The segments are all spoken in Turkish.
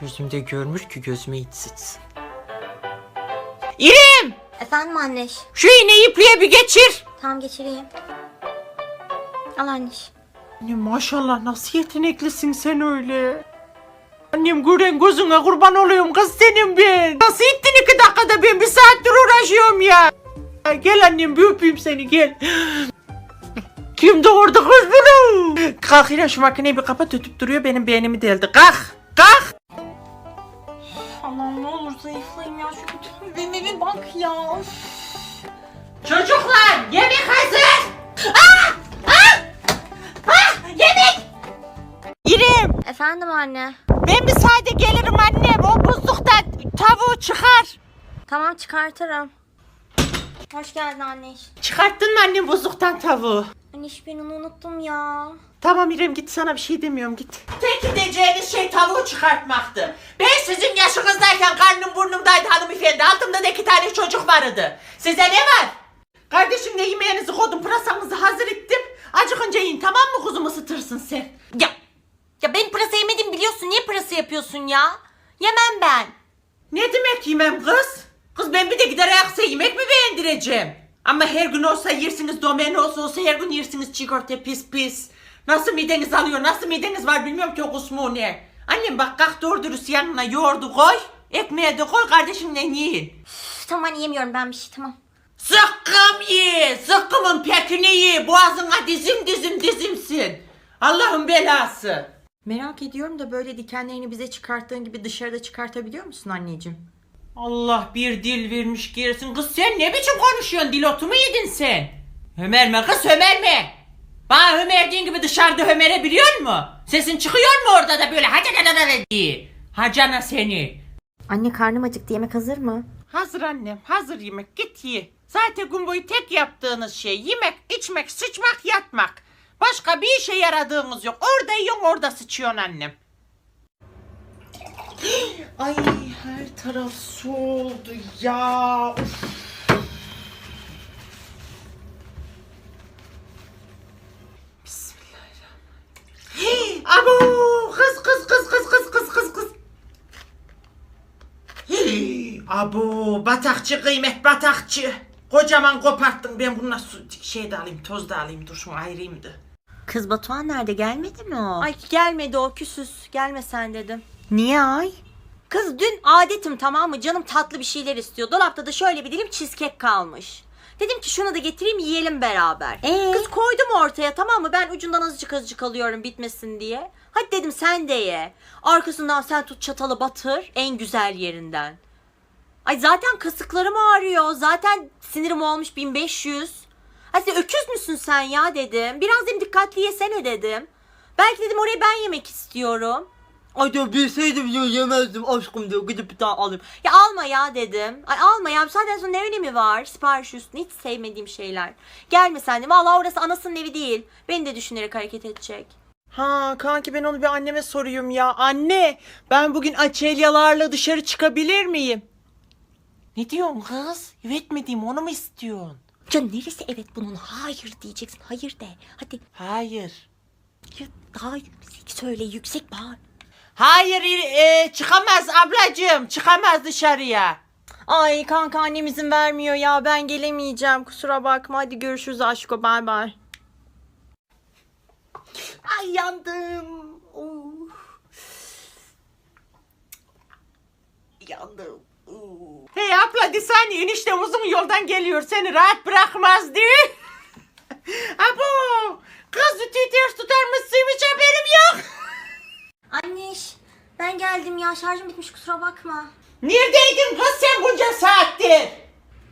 Gözümde görmüş ki gözüme hiç sıçsın. İrem! Efendim anneş. Şu iğneyi ipliğe bir geçir. Tamam geçireyim. Al anneş. Annem maşallah nasıl yeteneklisin sen öyle. Annem gören gözüne kurban oluyorum kız senin ben. Nasıl ettin iki dakikada ben bir saattir uğraşıyorum ya. Gel annem bir öpeyim seni gel. Kim doğurdu kız bunu? Kalk İrem şu makineyi bir kapat ötüp duruyor benim beynimi deldi. Kalk! Kalk! Allah'ım ne olur zayıflayayım ya. Şu kötü bebeğime bak ya. Çocuklar yemek hazır. Ah! Ah! Ah! Yemek! İrem Efendim anne. ben bir sade gelirim annem o buzluktan tavuğu çıkar. Tamam çıkartırım. Hoş geldin anneş. Çıkarttın mı annem buzluktan tavuğu? Anneş ben onu unuttum ya. Tamam İrem git sana bir şey demiyorum git. Tek gideceğiniz şey tavuğu çıkartmaktı. Ben sizin yaşınızdayken karnım burnumdaydı hanımefendi. Altımda da iki tane çocuk vardı. Size ne var? Kardeşimle yemeğinizi koydum pırasanızı hazır ettim. Acıkınca yiyin tamam mı kuzum ısıtırsın sen. Ya. Ya ben pırasa yemedim biliyorsun. Niye pırasa yapıyorsun ya? Yemem ben. Ne demek yemem kız? Kız ben bir de gider ayaksa yemek mi beğendireceğim? Ama her gün olsa yersiniz domen olsa olsa her gün yersiniz köfte pis pis. Nasıl mideniz alıyor nasıl mideniz var bilmiyorum ki o kusmu ne. Annem bak kalk doğru dürüst yanına yoğurdu koy. Ekmeğe de koy kardeşimle yiyin. Üf, tamam yemiyorum ben bir şey tamam. Zıkkım ye. Zıkkımın pekini ye. Boğazına dizim dizim dizimsin. Allah'ın belası. Merak ediyorum da böyle dikenlerini bize çıkarttığın gibi dışarıda çıkartabiliyor musun anneciğim? Allah bir dil vermiş gerisin. Kız sen ne biçim konuşuyorsun? Dil otu mu yedin sen? Hömerme kız hömerme. Bana hömerdiğin gibi dışarıda hömere biliyor mu? Sesin çıkıyor mu orada da böyle hadi diye. Hacana seni. Anne karnım acıktı yemek hazır mı? Hazır annem hazır yemek git ye. Zaten gün boyu tek yaptığınız şey yemek, içmek, sıçmak, yatmak. Başka bir işe yaradığınız yok. Orada yiyorsun orada sıçıyorsun annem. Ay her taraf su oldu ya. Uf. Abo batakçı kıymet batakçı. Kocaman koparttın ben bununla su şey de alayım toz da alayım dur şunu ayırayım da. Kız Batuhan nerede gelmedi mi o? Ay gelmedi o küsüz. Gelme sen dedim. niye ay? Kız dün adetim tamam mı? Canım tatlı bir şeyler istiyor. Dolapta da şöyle bir dilim cheesecake kalmış. Dedim ki şunu da getireyim yiyelim beraber. Ee? Kız koydum ortaya tamam mı? Ben ucundan azıcık azıcık alıyorum bitmesin diye. Hadi dedim sen de ye. Arkasından sen tut çatalı batır en güzel yerinden. Ay zaten kasıklarım ağrıyor. Zaten sinirim olmuş 1500. Ay sen öküz müsün sen ya dedim. Biraz dedim dikkatli yesene dedim. Belki dedim orayı ben yemek istiyorum. Ay da bilseydim ya yemezdim aşkım diyor gidip bir daha alayım. Ya alma ya dedim. Ay alma ya. Zaten sonra ne önemi var? Sipariş üstüne hiç sevmediğim şeyler. Gelme sen de. Valla orası anasının evi değil. Beni de düşünerek hareket edecek. Ha kanki ben onu bir anneme soruyum ya. Anne ben bugün açelyalarla dışarı çıkabilir miyim? Ne diyorsun kız? Evet mi diyeyim onu mu istiyorsun? Can neresi evet bunun? Hayır diyeceksin. Hayır de. Hadi Hayır. ya daha yüksek söyle. Yüksek bağır. Hayır e, çıkamaz ablacığım çıkamaz dışarıya. Ay kanka annem izin vermiyor ya ben gelemeyeceğim kusura bakma hadi görüşürüz aşko bay bay. Ay yandım. Oh. Yandım. Hey abla bir saniye enişte uzun yoldan geliyor seni rahat bırakmaz diye. Abo kız ütüyü ters tutarmışsın hiç haberim yok. Anneş ben geldim ya. Şarjım bitmiş kusura bakma. Neredeydin kız sen bunca saattir?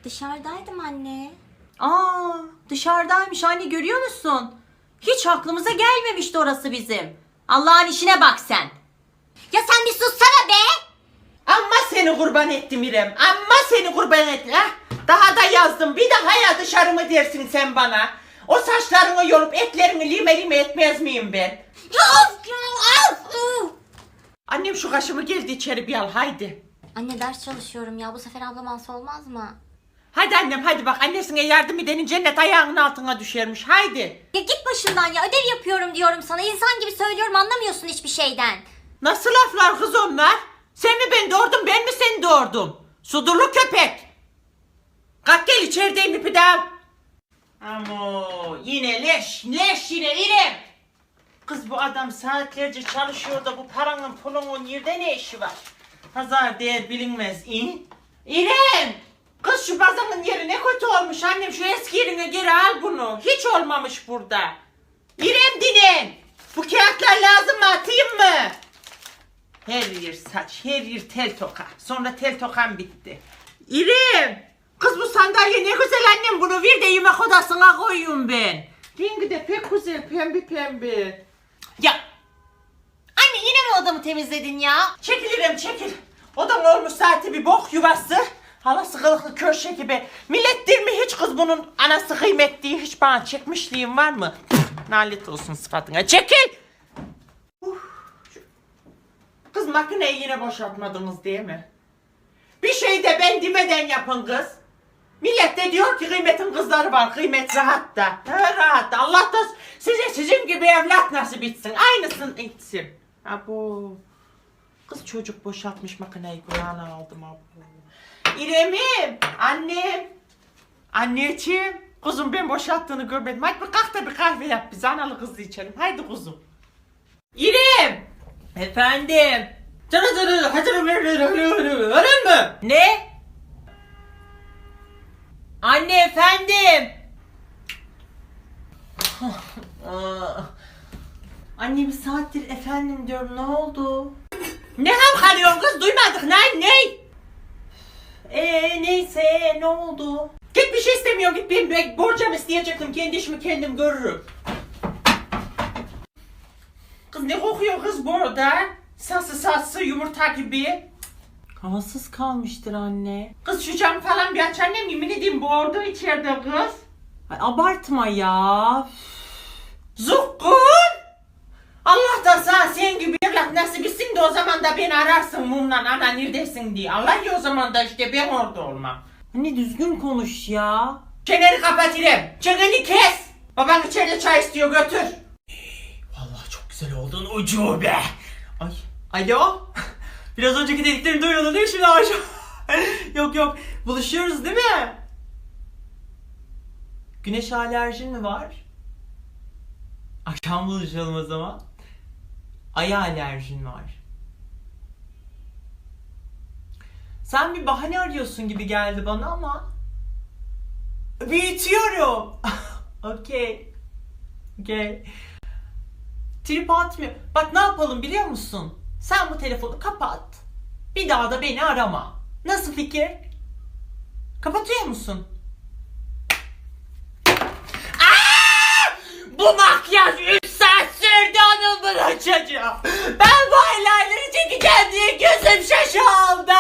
Dışarıdaydım anne. Aa dışarıdaymış anne görüyor musun? Hiç aklımıza gelmemişti orası bizim. Allah'ın işine bak sen. Ya sen bir sussana be. Seni kurban ettim İrem. Amma seni kurban ettim. Ha? Daha da yazdım. Bir daha ya dışarı mı dersin sen bana? O saçlarını yolup etlerini lime lime etmez miyim ben? Annem şu kaşımı geldi içeri bir al haydi. Anne ders çalışıyorum ya. Bu sefer ablam alsa olmaz mı? Hadi annem hadi bak annesine yardım edenin cennet ayağının altına düşermiş haydi. Ya git başımdan ya. Ödev yapıyorum diyorum sana. İnsan gibi söylüyorum anlamıyorsun hiçbir şeyden. Nasıl laflar kız onlar? Sordum. Sudurlu köpek. Kalk gel içerideyim ipi de al. Amo yine leş leş yine İrem. Kız bu adam saatlerce çalışıyor da bu paranın pulunun nerede ne işi var? Pazar değer bilinmez. İyi. İrem! Kız şu bazanın yeri ne kötü olmuş annem şu eski yerine geri al bunu. Hiç olmamış burada. İrem dinen! Bu kağıtlar lazım mı atayım mı? Her yer saç, her yer tel toka. Sonra tel tokam bitti. İrem! Kız bu sandalye ne güzel annem bunu ver de yemek odasına koyayım ben. Rengi de pek güzel pembe pembe. Ya Anne yine mi odamı temizledin ya? çekilirim çekil. Odan olmuş saati bir bok yuvası. Halası kılıklı köşe gibi. Millettir mi hiç kız bunun anası kıymetliği hiç bana çekmişliğin var mı? Nalet olsun sıfatına. Çekil! Uf, şu- Kız makineyi yine boşaltmadınız değil mi? Bir şey de ben demeden yapın kız. Millet de diyor ki kıymetin kızları var. Kıymet rahat da. He, rahat da. Allah da size sizin gibi evlat nasip etsin. Aynısını etsin. Abo. Kız çocuk boşaltmış makineyi kulağına aldım abo. İremim. Annem. Anneciğim. Kuzum ben boşalttığını görmedim. Hadi bir kalk da bir kahve yap bize analı kızlı içelim. Haydi kuzum. İrem. Efendim. Hazır mı? Ne? Anne efendim. Anne bir saattir efendim diyorum ne oldu? Ne hamkalıyorsun kız duymadık ne ne? Eee neyse ne oldu? Git bir şey istemiyorum git ben, ben borcam isteyecektim kendi işimi kendim görürüm. Kız ne kokuyor kız bu arada? Sası sası yumurta gibi. Havasız kalmıştır anne. Kız şu cam falan bir aç annem yemin edeyim boğurdu içeride kız. Ay abartma ya. Zukkun! Allah da sana sen gibi evlat nasip etsin de o zaman da beni ararsın mumla ana neredesin diye. Allah ya o zaman da işte ben orada olmam. Anne düzgün konuş ya. Çeneni kapat İrem. Çeneni kes. Baban içeride çay istiyor götür. Vallahi çok güzel oldun ucube. Ay. Alo. Biraz önceki dediklerimi duyuyordun değil mi şimdi Ayşe? yok yok. Buluşuyoruz değil mi? Güneş alerjin mi var? Akşam buluşalım o zaman. Aya alerjin var. Sen bir bahane arıyorsun gibi geldi bana ama büyütüyorum. Okey. Okey. Trip atmıyor. Bak ne yapalım biliyor musun? Sen bu telefonu kapat. Bir daha da beni arama. Nasıl fikir? Kapatıyor musun? Bu makyaj 3 saat sürdü hanımın çocuğum. Ben bu eyeliner'ı çekeceğim diye gözüm şaşaldı.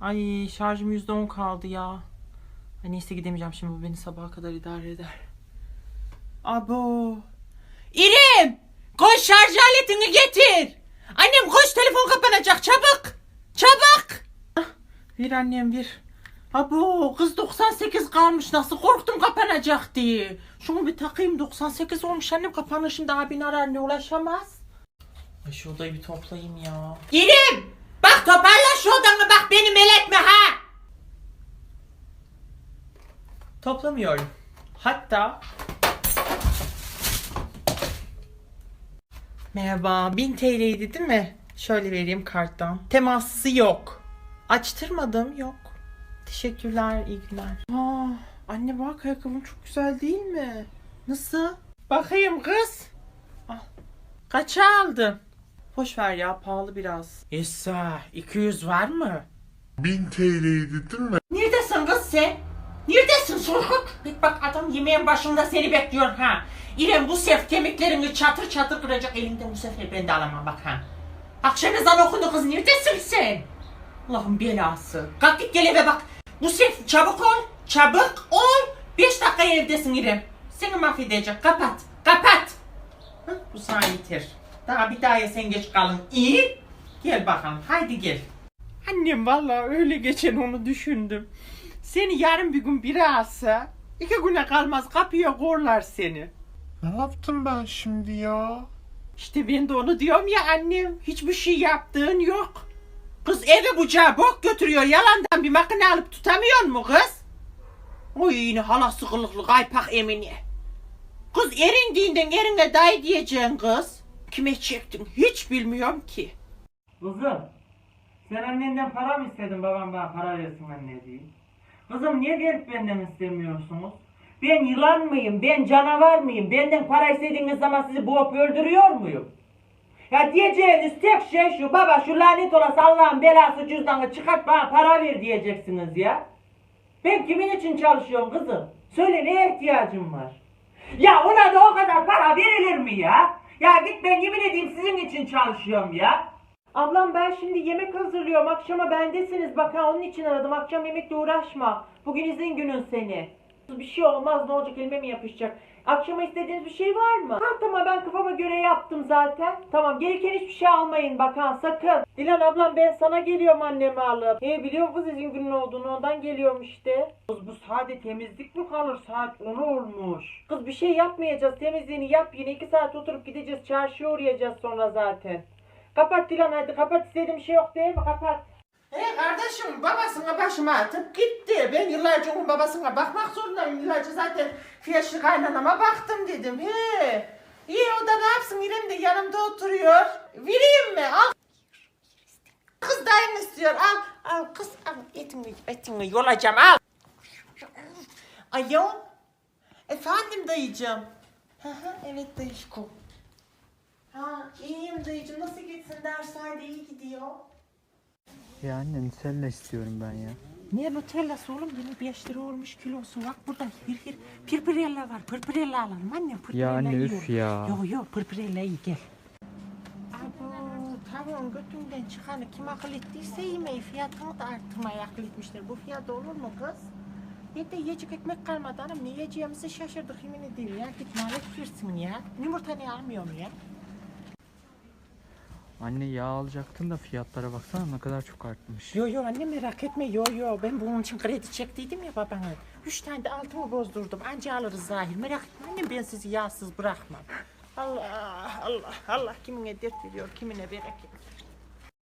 Ay şarjım %10 kaldı ya. Ay neyse gidemeyeceğim şimdi bu beni sabaha kadar idare eder. Abo. İrem! Koş şarj aletini getir. Annem koş telefon kapanacak çabuk. Çabuk. Ah, Bir annem bir. Abo kız 98 kalmış nasıl korktum kapanacak diye. Şunu bir takayım 98 olmuş annem kapanışında abin arar ne ulaşamaz. Ay şu odayı bir toplayayım ya. İrem! Bak toparla şu odanı bak beni meletme ha. Toplamıyorum. Hatta Merhaba. 1000 TL'ydi değil mi? Şöyle vereyim karttan. Teması yok. Açtırmadım yok. Teşekkürler, iyi günler. Aa, anne bak ayakkabım çok güzel değil mi? Nasıl? Bakayım kız. Al. Kaça aldın? Boş ver ya pahalı biraz. İsa 200 var mı? 1000 TL'ydi değil mi? Neredesin kız sen? Neredesin sorkut? Bir bak adam yemeğin başında seni bekliyor ha. İrem bu sef kemiklerini çatır çatır kıracak elinden bu sefer ben de alamam bak ha. Akşam ezanı okundu kız neredesin sen? Allah'ın belası. Kalk git gel eve bak. Bu sef çabuk ol. Çabuk ol. Beş dakika evdesin İrem. Seni mahvedecek. Kapat. Kapat. Hı, bu sana yeter. Daha bir daha sen geç kalın. İyi. Gel bakalım. Haydi gel. Annem vallahi öyle geçen onu düşündüm. Seni yarın bir gün biri alsa iki güne kalmaz kapıya korlar seni. Ne yaptım ben şimdi ya? İşte ben de onu diyorum ya annem. Hiçbir şey yaptığın yok. Kız eve bucağı bok götürüyor. Yalandan bir makine alıp tutamıyor mu kız? Oy yine halası kılıklı kaypak Emine. Kız erindiğinden erine dayı diyeceksin kız. Kime çektin hiç bilmiyorum ki. Kızım, sen annenden para mı istedin babam bana para versin anne diye? Kızım niye gelip benden istemiyorsunuz? Ben yılan mıyım? Ben canavar mıyım? Benden para istediğiniz zaman sizi boğup öldürüyor muyum? Ya diyeceğiniz tek şey şu baba şu lanet olası Allah'ın belası cüzdanı çıkart bana para ver diyeceksiniz ya. Ben kimin için çalışıyorum kızım? Söyle neye ihtiyacım var? Ya ona da o kadar para verilir mi ya? Ya git ben yemin edeyim sizin için çalışıyorum ya. Ablam ben şimdi yemek hazırlıyorum. Akşama bendesiniz. Bak onun için aradım. Akşam yemekle uğraşma. Bugün izin günün seni. Bir şey olmaz. Ne olacak elime mi yapışacak? Akşama istediğiniz bir şey var mı? Ha tamam ben kafama göre yaptım zaten. Tamam gelirken hiçbir şey almayın bak ha sakın. Dilan ablam ben sana geliyorum annemi alıp. E biliyor kız izin günün olduğunu ondan geliyorum işte. Kız bu sade temizlik mi kalır? Saat 10 olmuş. Kız bir şey yapmayacağız. Temizliğini yap yine. 2 saat oturup gideceğiz. Çarşıya uğrayacağız sonra zaten. Kapat Dilan hadi kapat istediğim şey yok değil mi kapat. He kardeşim babasına başıma atıp gitti. Ben yıllarca onun babasına bakmak zorundayım. Yıllarca zaten fiyaşlı kaynanama baktım dedim. He. İyi o da ne yapsın İrem de yanımda oturuyor. Vereyim mi? Al. Kız dayın istiyor. Al. Al kız al. Etini, etini yolacağım al. Alo. Efendim hı, evet dayıcığım. Ha iyiyim dayıcığım. Nasıl gitsin dersler de iyi gidiyor. Ya anne Nutella istiyorum ben ya. Niye Nutella'sı oğlum? 25 lira olmuş kilosu. Bak burada bir bir pirpirella var. Pirpirella alalım anne. Pirpirella Ya anne, yiyorum. üf ya. Yo yo pirpirella iyi gel. Abo tamam götünden çıkanı kim akıl ettiyse yemeği fiyatını da arttırmaya akıl etmişler. Bu fiyat olur mu kız? Bir de yiyecek ekmek kalmadı hanım. Ne yiyeceğimizi şaşırdık yemin ederim ya. Git nalet versin ya. Yumurta ne almıyorum ya. Anne yağ alacaktım da fiyatlara baksana ne kadar çok artmış. Yo yo anne merak etme yo yo ben bunun için kredi çektiydim ya babana. Üç tane de altımı bozdurdum anca alırız zahir merak etme annem ben sizi yağsız bırakmam. Allah Allah Allah kimine dert veriyor kimine bereket.